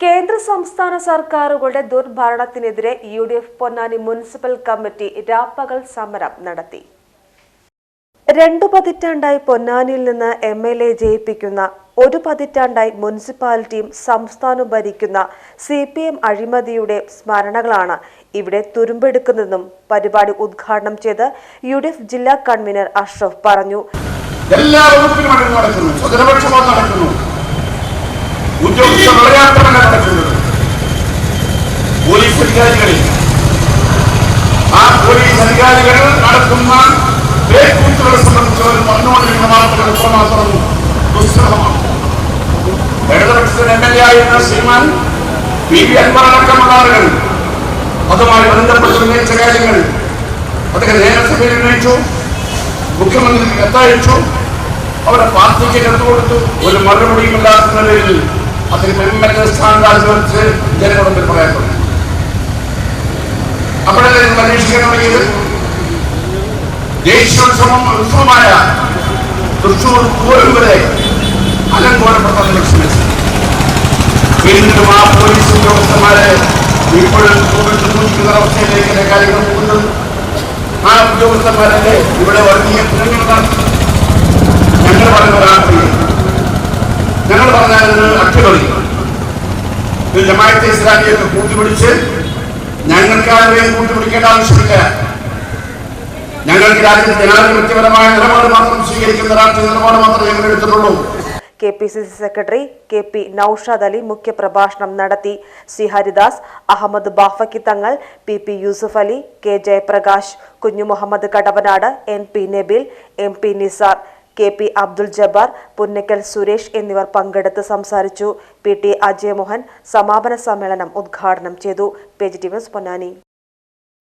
കേന്ദ്ര സംസ്ഥാന സർക്കാരുകളുടെ ദുർഭരണത്തിനെതിരെ U D F Ponnani municipal committee രാപ്പകൽ സമരം നടത്തി. രണ്ടു പതിറ്റാണ്ടായി പൊന്നാനിയിൽ നിന്ന് എം എൽ എ ജയിപ്പിക്കുന്ന ഒരു പതിറ്റാണ്ടായി മുനിസിപ്പാലിറ്റിയും സംസ്ഥാനവും ഭരിക്കുന്ന സി പി എം അഴിമതിയുടെ സ്മരണകളാണ് ഇവിടെ തുരുമ്പെടുക്കുന്നതെന്നും പരിപാടി ഉദ്ഘാടനം ചെയ്ത് യു ഡി എഫ് ജില്ലാ കൺവീനർ അഷ്റഫ് പറഞ്ഞു. എല്ലാ വകുപ്പിലും നടക്കുന്നു ഉദ്യോഗസ്ഥ വിളയാട്ടമല്ല നടക്കുന്നത്. പോലീസ് അധികാരികളിൽ. ആ പോലീസ് അധികാരികൾ നടത്തുന്ന പേക്കൂത്തുകളെ സംബന്ധിച്ച് അവർ പറഞ്ഞുകൊണ്ടിരിക്കുന്ന വാർത്തകൾ എത്രമാത്രം ദുസ്സഹമാണ്. ഇടതുപക്ഷത്തിന് എം എൽ എ ആയിരുന്ന ശ്രീമാൻ പി വി അൻവർ അടക്കമുള്ള ആളുകൾ അതുമായി ബന്ധപ്പെട്ട് ഉന്നയിച്ച കാര്യങ്ങൾ അദ്ദേഹം നിയമസഭയിൽ ഉന്നയിച്ചു മുഖ്യമന്ത്രിക്ക് കത്തയച്ചു അവരുടെ പാർട്ടിക്ക് എടുത്തു കൊടുത്തു ഒരു മറുപടിയും ഇല്ലാത്ത നിലയിൽ അദ്ദേഹം എം എൽ എ സ്ഥാനം രാജിവെച്ച് ജനങ്ങളുടെ മുമ്പിൽ പറയാൻ തുടങ്ങി അപ്പോഴല്ലേ ഇത് പരീക്ഷിക്കാൻ തുടങ്ങിയത് ദേശീയോത്സവം ഉത്സവമായ തൃശൂർ പോലും വരെ അലങ്കോലപ്പെട്ട വീണ്ടും ആ പോലീസ് ഉദ്യോഗസ്ഥന്മാരെ ഇപ്പോഴും കോവിഡ് സൂക്ഷിക്കുന്ന അവസ്ഥയിലേക്ക് കാര്യങ്ങൾ പോകുന്നത് ആ ഉദ്യോഗസ്ഥന്മാരെ ഇവിടെ വർഗീയ പ്രശ്നങ്ങൾ നടത്തി ഞങ്ങൾ പറഞ്ഞ രാഷ്ട്രീയം ഞങ്ങൾ പറഞ്ഞത് അട്ടിമറി ഇത് ജമാഅത്തെ ഇസ്ലാമിയൊക്കെ കൂട്ടുപിടിച്ച് ഞങ്ങൾക്ക് ആരുടെയും കൂട്ടുപിടിക്കേണ്ട ആവശ്യമില്ല. ഞങ്ങൾക്ക് രാജ്യത്ത് ജനാധിപത്യപരമായ നിലപാട് മാത്രം സ്വീകരിക്കുന്ന രാഷ്ട്രീയ നിലപാട് മാത്രമേ ഞങ്ങൾ എടുത്തിട്ടുള്ളൂ. K P C C secretary K P Naushad Ali മുഖ്യപ്രഭാഷണം നടത്തി. C Haridas Ahmed Bafaqi Thangal P P Yusuf Ali K Jayaprakash Kunju Muhammad Kadavanad N P Nabeel M P Nisar K P Abdul Jabbar Punnakkal Suresh എന്നിവർ പങ്കെടുത്ത് സംസാരിച്ചു. P T Ajayamohan സമാപന സമ്മേളനം ഉദ്ഘാടനം ചെയ്തു. പൊന്നാനി.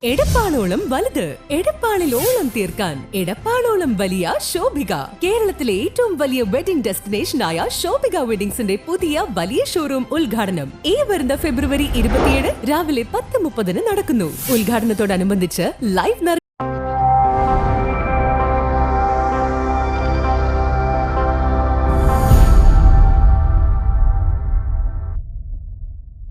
എടപ്പാളോളം വലുത് എടപ്പാളിൽ ഓളം തീർക്കാൻ എടപ്പാളോളം വലിയ ശോഭിക. കേരളത്തിലെ ഏറ്റവും വലിയ വെഡിംഗ് ഡെസ്റ്റിനേഷനായ ശോഭിക വെഡിംഗ്സിന്റെ പുതിയ വലിയ ഷോറൂം ഉദ്ഘാടനം ഈ വരുന്ന ഫെബ്രുവരി ഇരുപത്തിയേഴ് രാവിലെ പത്ത് മുപ്പതിന് നടക്കുന്നു. ഉദ്ഘാടനത്തോടനുബന്ധിച്ച് ലൈവ്